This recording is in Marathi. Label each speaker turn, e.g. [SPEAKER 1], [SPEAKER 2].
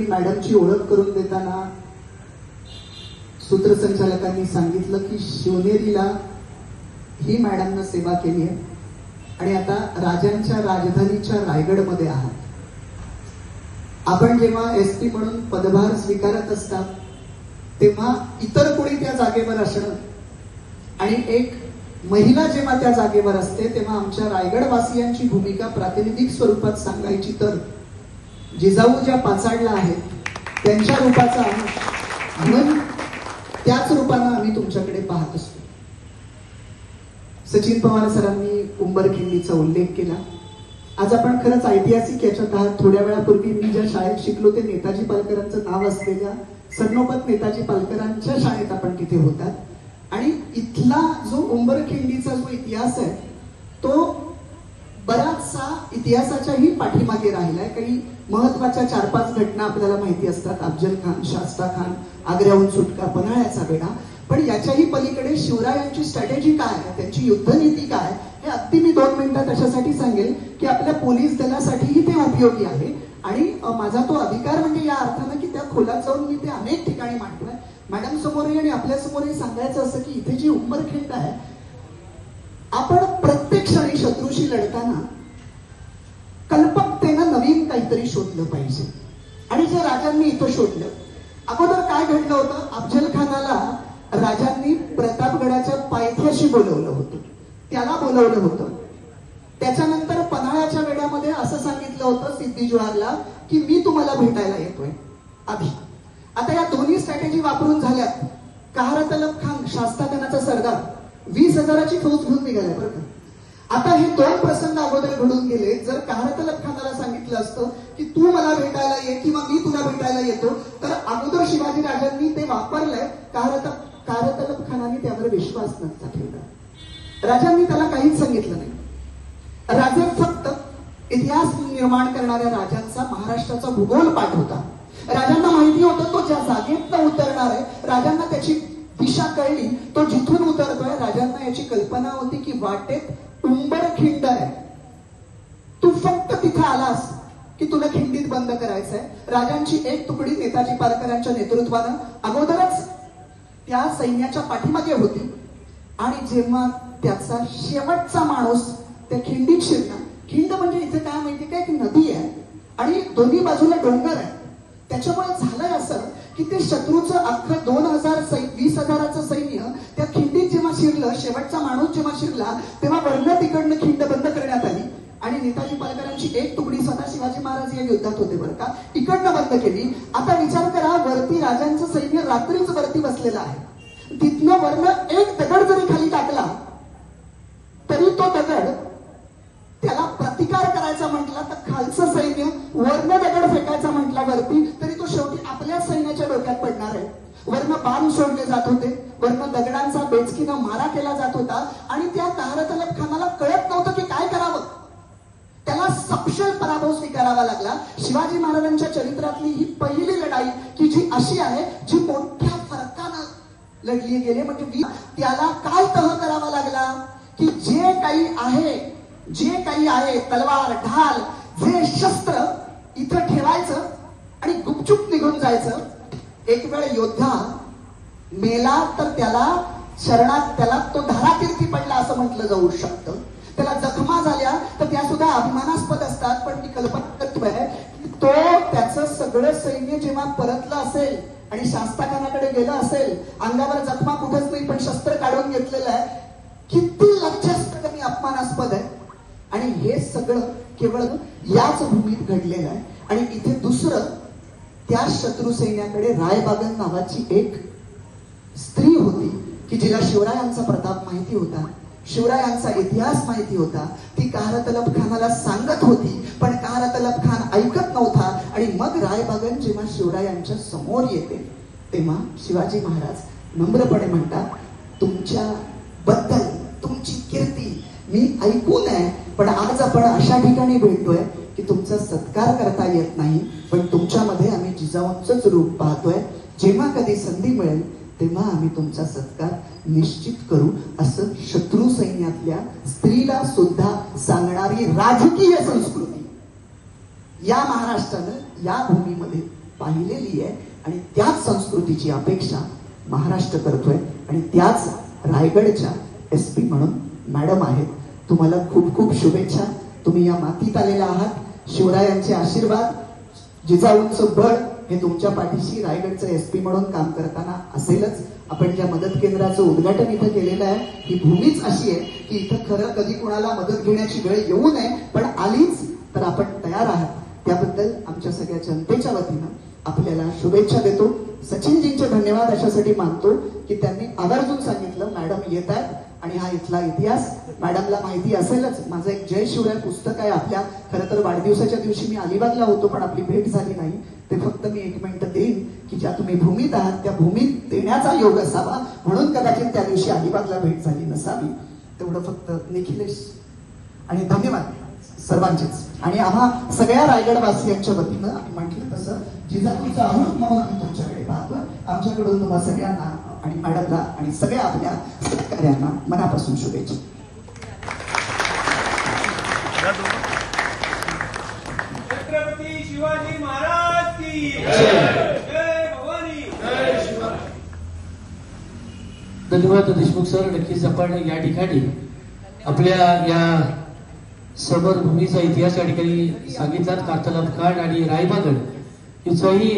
[SPEAKER 1] मॅडमची ओळख करून देताना सूत्रसंचालकांनी सांगितलं की शिवनेरीला ही मॅडमनं सेवा केली आहे. आणि आता राजांच्या राजधानीच्या रायगडमध्ये आहात. आपण जेव्हा एस पी म्हणून पदभार स्वीकारत असतात तेव्हा इतर कोणी त्या जागेवर असणं आणि एक महिला जेव्हा त्या जागेवर असते तेव्हा आमच्या रायगडवासियांची भूमिका प्रातिनिधिक स्वरूपात सांगायची तर जिजाऊ ज्या पाचाडला आहेत त्यांच्या रूपाचा म्हणून त्याच रूपानं आम्ही तुमच्याकडे पाहत असतो. सचिन पवार सरांनी उंबरखिंडीचा उल्लेख केला. आज आपण खरंच ऐतिहासिक याच्यात आहात. थोड्या वेळापूर्वी मी ज्या शाळेत शिकलो ते नेताजी पालकरांचं नाव असलेल्या सरनोबत नेताजी पालकरांच्या शाळेत आपण तिथे होतात. आणि इथला जो उंबरखिंडीचा जो इतिहास आहे तो बराचसा इतिहासाच्याही पाठीमागे राहिलाय. काही महत्त्वाच्या चार पाच घटना आपल्याला माहिती असतात. अफजल खान शास्ता खान आग्र्याहून सुटका पन्हाळ्याचा वेढा. पण याच्याही पलीकडे शिवरायांची स्ट्रॅटेजी काय आहे? त्यांची युद्धनीती काय हे अगदी मी दोन मिनिटात अशासाठी सांगेल की आपल्या पोलीस दलासाठीही ते उपयोगी आहे. आणि माझा तो अधिकार म्हणजे या अर्थानं की त्या खोलात जाऊन मी ते अनेक ठिकाणी मांडतोय. मॅडम समोरही आणि आपल्या समोरही सांगायचं असं की इथे जी उंबरखिंड आहे आपण प्रत्येक क्षणी शत्रूशी लढताना कल्पकतेनं नवीन काहीतरी शोधलं पाहिजे. आणि जे राजांनी इथं शोधलं अगोदर काय घडलं होतं? अफजल खानाला राजांनी प्रतापगडाच्या पायथ्याशी बोलवलं होतं. त्याला बोलवलं होतं. त्याच्यानंतर पन्हाळ्याच्या वेड्यामध्ये असं सांगितलं होतं सिद्धी जोहारला की मी तुम्हाला भेटायला येतोय. आधी. आता या दोन्ही स्ट्रॅटेजी वापरून झाल्यात. कहारतलब खान शास्ता सरदार. वीस हजाराची फौज घेऊन निघालाय बरं का. आता हे दोन प्रसंग अगोदर घडून गेले. जर कहारतलब खानाला सांगितलं असतं की तू मला भेटायला ये किंवा मी तुला भेटायला येतो तर अगोदर शिवाजी राजांनी ते वापरलंय. कहारत कारतलब खानाने त्यावर विश्वास नसता ठेवला. राजांनी त्याला काहीच सांगितलं नाही. राजा फक्त इतिहास निर्माण करणाऱ्या राजांचा महाराष्ट्राचा भूगोल पाठ होता. राजांना माहिती होतं तो ज्या जागेत उतरणार आहे राजांना त्याची दिशा कळली तो जिथून उतरतोय राजांना याची कल्पना होती की वाटेत उंबरखिंड आहे. तू फक्त तिथे आलास की तुला खिंडीत बंद करायचंय. राजांची एक तुकडी नेताजी पारकरांच्या नेतृत्वानं अगोदरच त्या सैन्याच्या पाठीमागे होती. आणि जेव्हा त्याचा शेवटचा माणूस त्या खिंडीत शिरला खिंड म्हणजे इथे काय माहिती काय? की नदी आहे. आणि दोन्ही बाजूला डोंगर आहे. त्याच्यामुळे झालंय असं की ते शत्रूचं अख्खं दोन हजार शिरलं शेवटचा माणूस जेव्हा शिरला तेव्हा वर्ण तिकडनं खिंड बंद करण्यात आली. आणि नेताजी पालकरांची एक तुकडी स्वतः शिवाजी महाराज या युद्धात होते बरं का? इकडनं बंद केली. आता विचार करा वरती राजांचं सैन्य रात्रीच वरती बसलेलं आहे. तिथनं वर्ण एक दगड जरी खाली टाकला तरी तो दगड त्याला प्रतिकार करायचा म्हटला तर खालचं सैन्य वर्ण दगड फेकायचा म्हटला वरती तरी तो शेवटी आपल्या सैन्याच्या डोक्यात पडणार आहे वर्ण बाण सोडले जात होते. वरनं दगडांचा बेचकीनं मारा केला जात होता. आणि त्या तारतलब खानाला कळत नव्हतं की काय करावं. त्याला सपशेल पराभव स्वीकारावा लागला. शिवाजी महाराजांच्या चरित्रातली ही पहिली लढाई की जी अशी आहे जी मोठ्या फरकानं लढली गेली. म्हणजे त्याला काय तह करावा लागला? की जे काही आहे जे काही आहे तलवार ढाल जे शस्त्र इथं ठेवायचं आणि गुपचूप निघून जायचं. एक वेळ योद्धा मेला तर त्याला शरणात त्याला तो धारातीर्थी पडला असं म्हटलं जाऊ शकतं. त्याला जखमा झाल्या तर त्या सुद्धा अभिमानास्पद असतात पण मी कल्पना करतोय की तो त्याचं सगळं सैन्य जेव्हा परतलं असेल आणि शास्त्रखानाकडे गेलं असेल अंगावर जखमा कुठंच नाही पण शस्त्र काढून घेतलेलं आहे किती लज्जास्पद आणि अपमानास्पद आहे. आणि हे सगळं केवळ याच भूमीत घडलेलं आहे. आणि इथे दुसरं त्या शत्रू सैन्याकडे रायबागन नावाची एक स्त्री होती की जिला शिवरायांचा प्रताप माहिती होता शिवरायांचा इतिहास माहिती होता ती कहारतलब खानाला सांगत होती पण कहारतलब खान ऐकत नव्हता आणि मग रायबागन जेव्हा शिवरायांच्या समोर येते तेव्हा शिवाजी महाराज नम्रपणे म्हणतात तुमच्या बद्दल तुमची कीर्ती मी ऐकून आहे पण आज आपण अशा ठिकाणी भेटतोय की तुमचा सत्कार करता येत नाही पण तुमच्यामध्ये आम्ही जिजाऊंचंच रूप पाहतोय जेव्हा कधी संधी मिळेल तेव्हा आम्ही तुमचा सत्कार निश्चित करू. असं शत्रू सैन्यातल्या स्त्रीला सुद्धा सांगणारी राजकीय संस्कृती या महाराष्ट्रानं या भूमीमध्ये पाहिलेली आहे. आणि त्याच संस्कृतीची अपेक्षा महाराष्ट्र करतोय. आणि त्याच रायगडच्या एस पी म्हणून मॅडम आहेत. तुम्हाला खूप खूप शुभेच्छा. तुम्ही या मातीत आलेला आहात. शिवरायांचे आशीर्वाद जिजाऊंचं बळ हे तुमच्या पाठीशी रायगडचं एस पी म्हणून काम करताना असेलच. आपण ज्या मदत केंद्राचं उद्घाटन इथं केलेलं आहे ही भूमीच अशी आहे की इथं खरं कधी कुणाला मदत घेण्याची वेळ येऊ नये पण आलीच तर आपण तयार आहात. त्याबद्दल आमच्या सगळ्या जनतेच्या वतीनं आपल्याला शुभेच्छा देतो. सचिनजींचे धन्यवाद अशासाठी मानतो की त्यांनी आवर्जून सांगितलं मॅडम येत आहेत. आणि हा इथला इतिहास मॅडमला माहिती असेलच. माझं एक जय शिवराय पुस्तक आहे आपल्या. खरं तर वाढदिवसाच्या दिवशी मी अलिबागला होतो पण आपली भेट झाली नाही. ते फक्त मी एक मिनिट देईन की ज्या तुम्ही भूमीत आहात त्या भूमीत देण्याचा योग असावा. म्हणून कदाचित त्या दिवशी अलिबागला भेट झाली नसावी. तेवढं फक्त निखिलेश आणि धन्यवाद सर्वांचेच. आणि आम्हा सगळ्या रायगडवासियांच्या वतीनं आम्ही म्हटलं तसं जिजाऊचा अमृत म्हणून आम्ही तुमच्याकडे पाहतो आमच्याकडून तुम्हा सगळ्यांना आणि मॅडमला आणि सगळ्या आपल्या सहकार्यांना मनापासून शुभेच्छा
[SPEAKER 2] छत्रपती शिवाजी महाराज की जय। भवानी।
[SPEAKER 3] धन्यवाद देशमुख सर नक्कीच आपण या ठिकाणी आपल्या या समर भूमीचा इतिहास या ठिकाणी सांगितला कातलाब काठ आणि रायबागड. याचाही